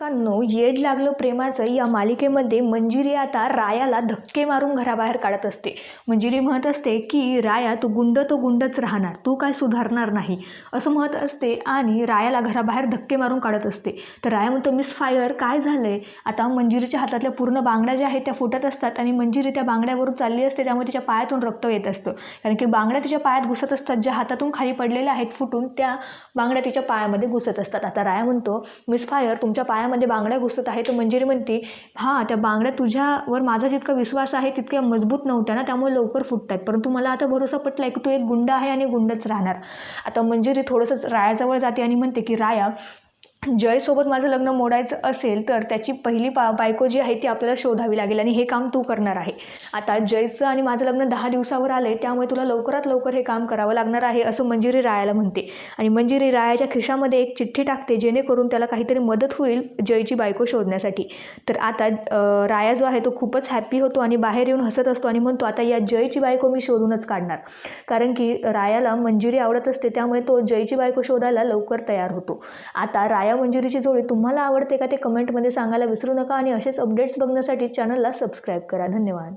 मित्रांनो येड लागलं प्रेमाचं या मालिकेमध्ये मंजिरी आता रायाला धक्के मारून घराबाहेर काढत असते. मंजिरी म्हणत असते की राया तू गुंड तो गुंडच राहणार. तू काय सुधारणार नाही. असं म्हणत असते आणि रायाला घराबाहेर धक्के मारून काढत असते. तर राया म्हणतो मिस फायर काय झालं आहे आता मंजिरीच्या हातातल्या पूर्ण बांगड्या ज्या आहेत त्या फुटत असतात आणि मंजिरी त्या बांगड्यावरून चालली असते त्यामुळे तिच्या पायातून रक्त येत असतं. कारण की बांगड्या तिच्या पायात घुसत असतात ज्या हातातून खाली पडलेल्या आहेत फुटून त्या बांगड्या तिच्या पायामध्ये घुसत असतात. आता राया म्हणतो मिस फायर तुमच्या पायामध्ये बांगड्या घुसत आहे. तर मंजिरी म्हणते हां त्या बांगड्या तुझ्यावर माझा जितका विश्वास आहे तितक्या मजबूत नव्हत्या ना त्यामुळे लवकर फुटत आहेत परंतु मला आता भरोसा पटला आहे की तू एक गुंड आहे आणि गुंडच राहणार. आता मंजिरी थोडंसं रायाजवळ जाते आणि म्हणते की राया जयसोबत माझं लग्न मोडायचं असेल तर त्याची पहिली पा बायको जी आहे ती आपल्याला शोधावी लागेल आणि हे काम तू करणार आहे. आता जयचं आणि माझं लग्न दहा दिवसावर आलं आहे त्यामुळे तुला लवकरात लवकर हे काम करावं लागणार आहे असं मंजिरी रायाला म्हणते. आणि मंजिरी रायाच्या खिशामध्ये एक चिठ्ठी टाकते जेणेकरून त्याला काहीतरी मदत होईल जयची बायको शोधण्यासाठी. तर आता राया जो आहे तो खूपच हॅप्पी होतो आणि बाहेर येऊन हसत असतो आणि म्हणतो आता या जयची बायको मी शोधूनच काढणार. कारण की रायाला मंजिरी आवडत असते त्यामुळे तो जयची बायको शोधायला लवकर तयार होतो. आता राया मंजिरीची जोडी तुम्हाला आवडते का ते कमेंटमध्ये सांगायला विसरू नका आणि असेच अपडेट्स बघण्यासाठी चॅनलला सबस्क्राईब करा. धन्यवाद.